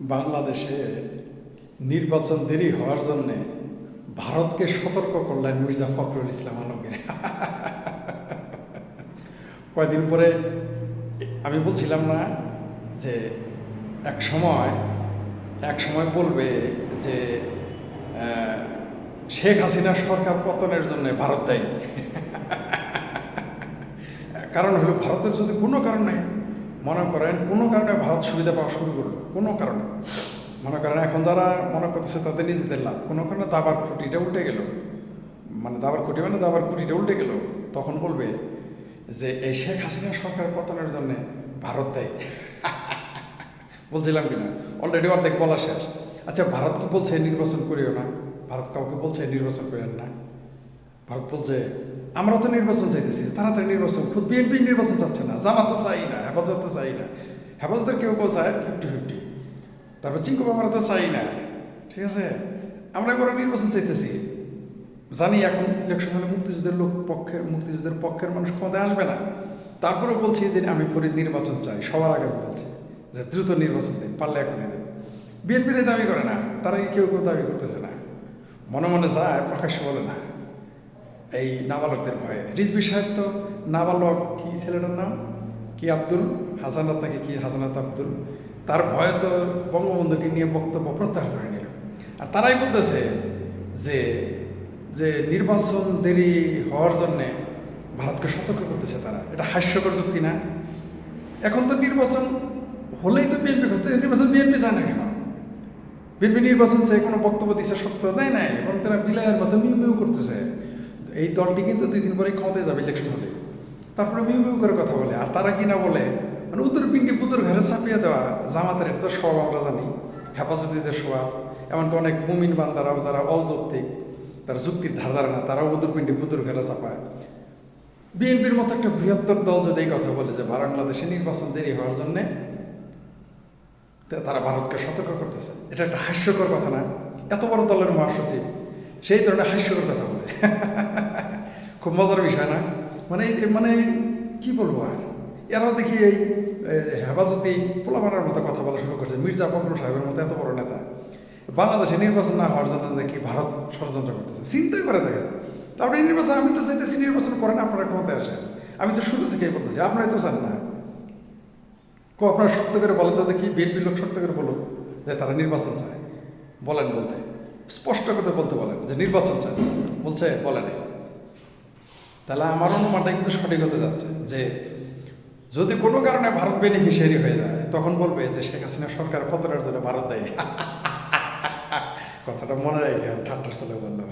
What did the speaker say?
বাংলাদেশে নির্বাচন দেরি হওয়ার জন্য ভারতকে সতর্ক করলেন মির্জা ফখরুল ইসলাম আলমগীর। কয়দিন পরে আমি বলছিলাম না যে এক সময় এক সময় বলবে যে শেখ হাসিনা সরকার পতনের জন্য ভারত দায়ী। কারণ হলো ভারতের যদি কোনো কারণে মনে করেন কোনো কারণে ভারত সুবিধা পাওয়া শুরু করল, কোনো কারণে। মনে করেন এখন যারা মনে করতেছে তাদের নিজেদের লাভ, কোনো কারণে দাবার খুঁটিটা উল্টে গেল। মানে দাবার খুঁটি মানে দাবার খুঁটিটা উল্টে গেল। তখন বলবে যে, এই শেখ হাসিনা সরকার পতনের জন্য ভারত দেয়। বলছিলাম কিনা অলরেডি অর্ধেক বলা শেষ। আচ্ছা ভারতকে বলছে নির্বাচন করিও না? ভারত কাউকে বলছে নির্বাচন করেন না। ভারত বলছে, আমরা তো নির্বাচন চাইতেছি, তাড়াতাড়ি নির্বাচন খুব বিএনপি নির্বাচন চাচ্ছে না, জামাত তো চাই না, হেফাজত তো চাই না। হেফাজতের কেউ কেউ চায় ফিফটি ফিফটি তারপর চিঙ্কু আমরা তো চাই না, ঠিক আছে? আমরা এবার নির্বাচন চাইতেছি। জানি এখন ইলেকশন হলে মুক্তিযুদ্ধের লোক পক্ষের, মুক্তিযুদ্ধের পক্ষের মানুষ ক্ষমতায় আসবে না। তারপরে বলছি যে আমি ফরিদ নির্বাচন চাই, সবার আগে আমি বলছি যে দ্রুত নির্বাচন দিন, পারলে এখন দিন। বিএনপির দাবি করে না, তারা কেউ কেউ দাবি করতেছে না। মনে মনে যায়, প্রকাশ্য বলে না। এই নাবালকদের ভয়ে। রিজবি সাহেব তো নাবালক কি ছেলেটার নাম? কি আব্দুল? হাসানাত নাকি কি হাসানাত আব্দুল? তার ভয়ে তো বঙ্গবন্ধুকে নিয়ে বক্তব্য প্রত্যাহার করে নিল। আর তারাই বলতেছে যে যে নির্বাচন দেরি হওয়ার জন্যে ভারতকে সতর্ক করতেছে তারা। এটা হাস্যকর যুক্তি না? এখন তো নির্বাচন হলেই তো বিএনপি করতে নির্বাচন বিএনপি যায় না কেন? বিএনপি নির্বাচন চেয়ে, কোনো বক্তব্য দিচ্ছে সত্য দেয় নাই, এবং তারা বিলায়ের মিউ মিউ করতেছে। এই দলটি কিন্তু দুই দিন পরে ক্ষমতায় যাবে ইলেকশন হলে। তারপরে মিউ মিউ করে কথা বলে। আর তারা কি না বলে? মানে উত্তর পিন্ডি পুতুর ঘরে চাপিয়ে দেওয়া জামাতের এটা তো স্বভাব, আমরা জানি। হেফাজতিদের স্বভাব। এমনকি অনেক মুমিন বান্দারাও যারা অযৌক্তিক, তার যুক্তির ধার ধারে না, তারাও উত্তর পিন্ডি পুতুর ঘরে চাপায় বিএনপির মতো একটা বৃহত্তর দল যদি এই কথা বলে যে বাংলাদেশে নির্বাচন দেরি হওয়ার জন্যে তারা ভারতকে সতর্ক করতেছে। এটা একটা হাস্যকর কথা না। এত বড় দলের মহাসচিব, সেই ধরনের হাস্যকর কথা বলে। খুব মজার বিষয় না? মানে মানে কি বলব আর? এরাও দেখি এই হেফাজতি পোলাপানার মতো কথা বলা শুরু করছে। মির্জা ফখরুল সাহেবের মতো এত বড় নেতা। বাংলাদেশে নির্বাচন না হওয়ার জন্য দেখি ভারত ষড়যন্ত্র করতেছে। চিন্তাই করে দেখেন। তারপরে নির্বাচন, আমি তো চাইতেছি নির্বাচন করেন, আপনারা ক্ষমতায় আসেন। আমি তো শুরু থেকেই বলতেছি, আপনারাই তো চান না। কো, আপনারা সত্য করে বলেন তো দেখি বিএনপির লোক সত্য করে বলুন যে তারা নির্বাচন চায়। বলেন বলতে। স্পষ্ট করে বলতে বলেন যে নির্বাচন চায়। বলছে, বলে নেই। তাহলে আমার অনুমানটা কিন্তু সঠিক হতে যাচ্ছে যে যদি কোনো কারণে ভারত বেনিফিশিয়ারি হয়ে যায়, তখন বলবে যে শেখ হাসিনা সরকার পতনের জন্য ভারত দেয়। কথাটা মনে রাখেন ঠাট্টার চলে বলল